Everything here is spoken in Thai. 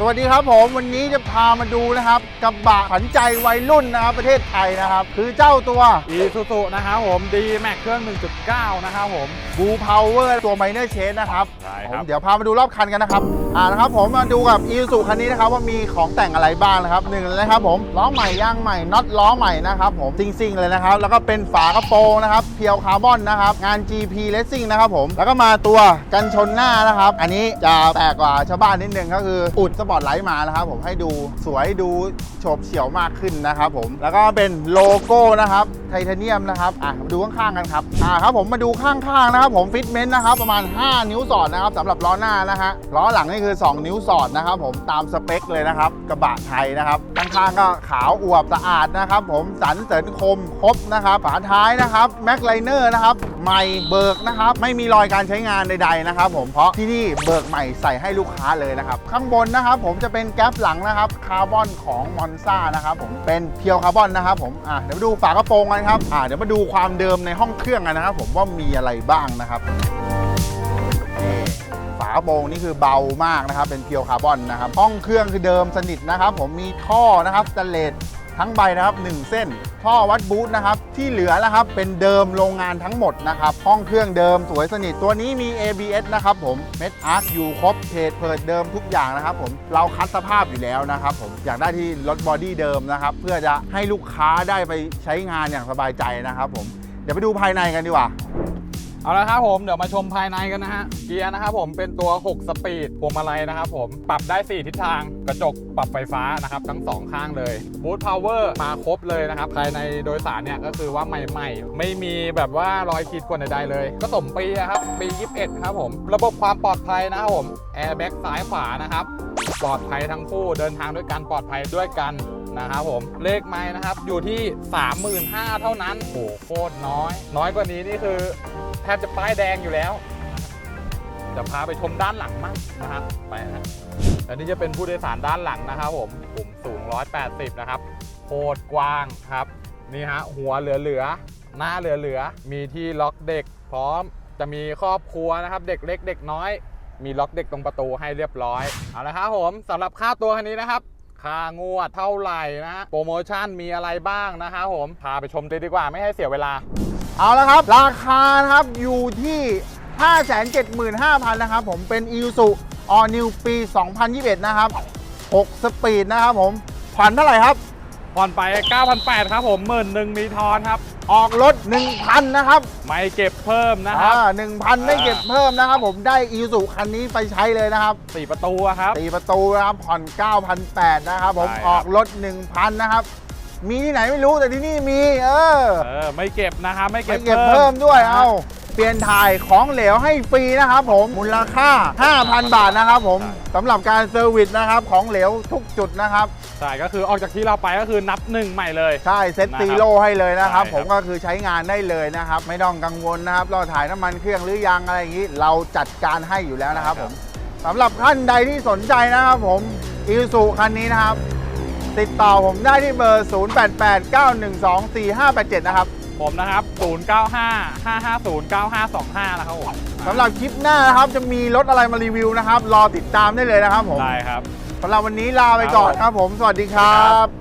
สวัสดีครับผมวันนี้จะพามาดูนะครับกระบะขวัญใจวัยรุ่นนะครับประเทศไทยนะครับ คือเจ้าตัวอีซูซูนะครับผมดีแม็กเครื่อง 1.9 นะครับผมบูพาวเวอร์ตัวไมเนอร์เชนนะครับใช่ผครัมบเดี๋ยวพามาดูรอบคันกันนะครับอ่านะครับผมมาดูกับอีซูคันนี้นะครับว่ามีของแต่งอะไรบ้างนะครับหนึ่งเลยนะครับผมล้อใหม่ยางใหม่น็อตล้อใหม่นะครับผมซิงๆเลยนะครับแล้วก็เป็นฝากระโปรงนะครับเพียวคาร์บอนนะครับงาน GP Racing นะครับผมแล้วก็มาตัวกันชนหน้านะครับ อันนี้จะแปลกกว่าชาวบ้านนิดนึงก็คืออุดสปอร์ตไลท์มานะครับผมให้ดูสวยดูโฉบเฉี่ยวมากขึ้นนะครับผมแล้วก็เป็นโลโก้นะครับไทเทเนียมนะครับอะมาดูข้างๆกันครับอ่าครับผมมาดูข้างๆนะครับผมฟิตเมนต์นะครับประมาณ 5 นิ้วสอดนะครับสำหรับล้อหน้านะฮะล้อหลังนี่คือ 2 นิ้วสอดนะครับผมตามสเปคเลยนะครับกระบะไทยนะครับ ข้างๆก็ขาวอวบสะอาดนะครับ ผมสันเสริญคมครบนะครับฝาท้ายนะครับแม็กไลเนอร์นะครับใหม่เบิกนะครับไม่มีรอยการใช้งานใด ๆนะครับ ผมเพราะที่นี่เบิกใหม่ใส่ให้ลูกค้าเลยนะครับข้างบนนะครับ ผมจะเป็นแก๊ปหลังนะครับคาร์บอนของมอนซ่านะครับผมเป็นเพียวคาร์บอนนะครับผมอะเดี๋ยวมาดูฝากระโปรงกันครับอะเดี๋ยวมาดูความเดิมในห้องเครื่องกันนะครับ ผมว่ามีอะไรบ้างนะครับนี่ฝากระโปรงนี่คือเบามากนะครับ เป็นเพียวคาร์บอนนะครับ ห้องเครื่องคือเดิมสนิทนะครับ ผมมีท่อนะครับสแตนเลสทั้งใบนะครับ 1 เส้น ท่อวัดบูทนะครับ ที่เหลือนะครับเป็นเดิมโรงงานทั้งหมดนะครับ ห้องเครื่องเดิมสวยสนิทตัวนี้มี ABS นะครับผมเม็ดอาร์คอยู่ครบเพจเปิดเดิมทุกอย่างนะครับ ผมเราคัดสภาพอยู่แล้วนะครับ ผมอยากได้ที่รถบอดี้เดิมนะครับ เพื่อจะให้ลูกค้าได้ไปใช้งานอย่างสบายใจนะครับ ผมเดี๋ยวไปดูภายในกันดีกว่า เอาละครับผมเดี๋ยวมาชมภายในกันนะฮะเกียร์นะครับผมเป็นตัว 6 สปีดพวงมาลัยนะครับผมปรับได้ 4 ทิศทางกระจกปรับไฟฟ้านะครับทั้ง 2 ข้างเลยบูทพาวเวอร์มาครบเลยนะครับภายในโดยสารเนี่ยก็คือว่าใหม่ๆ ไม่มีแบบว่ารอยขีดข่วนใดๆเลย ก็สมปีอะครับปี 21 ครับผม ระบบความปลอดภัยนะครับผมแอร์แบ็กซ้ายขวานะครับ ปลอดภัยทั้งคู่เดินทางด้วยกันปลอดภัยด้วยกันนะครับผมเลขไม้นะครับอยู่ที่ 35,000 เท่านั้นโอ้โหโคตรน้อย น้อยกว่านี้นี่คือแทบจะป้ายแดงอยู่แล้วจะพาไปชมด้านหลังมั้งนะครับไปนะอันนี้จะเป็นผู้โดยสารด้านหลังนะครับผมผมสูง 180 นะครับโคตรกว้างครับนี่ฮะหัวเหลือๆหน้าเหลือๆมีที่ล็อกเด็กพร้อมจะมีครอบครัวนะครับ เด็กเล็กเด็กน้อย มีล็อกเด็กตรงประตูให้เรียบร้อยเอาละครับผมสำหรับค่าตัวคันนี้นะครับค่างวดเท่าไหร่นะโปรโมชั่นมีอะไรบ้างนะครับผมพาไปชมเลยดีกว่าไม่ให้เสียเวลา เอาละครับ ราคานะครับอยู่ที่ 575,000นะครับผมเป็น i s u All New ปี 2021 นะครับ 6 สปีดนะครับผมผ่อนเท่าไหร่ครับ ผ่อนไป 9,800ครับผมหมื่นหนึ่งมีทอนครับ ออกรถ1,000นะครับไม่เก็บเพิ่มนะครับอ่า1,000ไม่เก็บเพิ่มนะครับ ผมได้ i s u คันนี้ไปใช้เลยนะครับสี่ประตูอะครับ ตีประตูนะครับผ่อน9,800นะครับ ผมใช่ครับ ออกรถ1,000นะครับ มีที่ไหนไม่รู้แต่ที่นี่มี เออเออไม่เก็บนะครับไม่เก็ไม่บเก็บเพิ่มด้วยนะเอาเปลี่ยนถ่ายของเหลวให้ฟรีนะครับผมมูลค่า 5,000 บาทนะครับผมสำหรับการเซอร์วิสนะครับของเหลวทุกจุดนะครับใช่ก็คือออกจากที่เราไปก็คือนับหนึ่งใหม่เลยใช่เซ็ตนะครับซีโร่ให้เลยนะครับใช่ครับ ผมก็คือใช้งานได้เลยนะครับ ไม่ต้องกังวลนะครับ เราถ่ายน้ำมันเครื่องหรือยังอะไรอย่างนี้ เราจัดการให้อยู่แล้วนะครับผมสำหรับท่านใดที่สนใจนะครับผมอีซูคันนี้นะครับ ติดต่อผมได้ที่เบอร์ 0889124587 นะครับ ผมนะครับ 095 550 9525 นะครับผมสำหรับคลิปหน้านะครับจะมีรถอะไรมารีวิวนะครับ รอติดตามได้เลยนะครับผมได้ครับสำหรับวันนี้ลาไปก่อนครับผม สวัสดีครับ